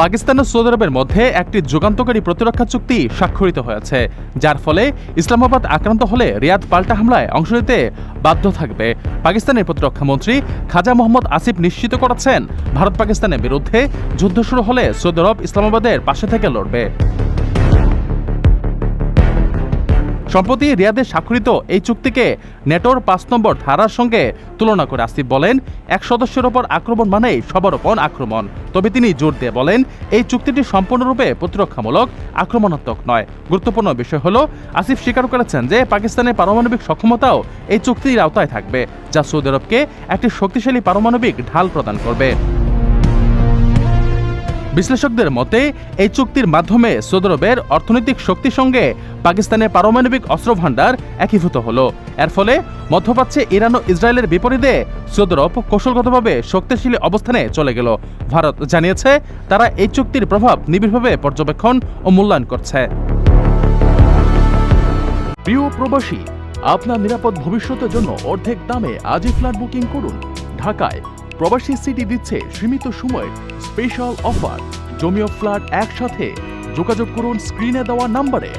পাকিস্তান ও Saudi আরবের মধ্যে একটি যুগান্তকারী প্রতিরক্ষা চুক্তি স্বাক্ষরিত হয়েছে, যার ফলে ইসলামাবাদ আক্রান্ত হলে রিয়াদ পাল্টা হামলায় অংশ নিতে বাধ্য থাকবে। পাকিস্তানের প্রতিরক্ষা মন্ত্রী খাজা মোহাম্মদ আসিফ নিশ্চিত করেছেন ভারত পাকিস্তানের বিরুদ্ধে যুদ্ধ শুরু হলে সৌদি আরব ইসলামাবাদের পাশে থেকে লড়বে। সম্প্রতি রিয়াদে স্বাক্ষরিত এই চুক্তিকে নেটোর পাঁচ নম্বর ধারার সঙ্গে তুলনা করে আসিফ বলেন, এক সদস্যের ওপর আক্রমণ মানেই সবার ওপর আক্রমণ। তবে তিনি জোর দিয়ে বলেন, এই চুক্তিটি সম্পূর্ণরূপে প্রতিরক্ষামূলক, আক্রমণাত্মক নয়। গুরুত্বপূর্ণ বিষয় হল, আসিফ স্বীকার করেছেন যে পাকিস্তানের পারমাণবিক সক্ষমতাও এই চুক্তির আওতায় থাকবে, যা সৌদি আরবকে একটি শক্তিশালী পারমাণবিক ঢাল প্রদান করবে। বিশ্লেষকদের মতে, এই চুক্তির মাধ্যমে সৌদি আরবের অর্থনৈতিক শক্তির সঙ্গে পাকিস্তানের পারমাণবিক অস্ত্র ভাণ্ডার একীভূত হলো। এর ফলে মধ্যপ্রাচ্যে ইরান ও ইসরায়েলের বিপরীতে সৌদি আরব কৌশলগতভাবে শক্তিশালী অবস্থানে চলে গেল। ভারত জানিয়েছে, তারা এই চুক্তির প্রভাব নিবিড়ভাবে পর্যবেক্ষণ ও মূল্যায়ন করছে। প্রিয় প্রবাসী, আপনার নিরাপদ ভবিষ্যতের জন্য অর্ধেক দামে আজই ফ্ল্যাট বুকিং করুন। ঢাকায় প্রবাসী সিটি দিচ্ছে সীমিত সময়ের স্পেশাল অফার। জমিও ফ্ল্যাট একসাথে যোগাযোগ করুন স্ক্রিনে দেওয়া নাম্বারে।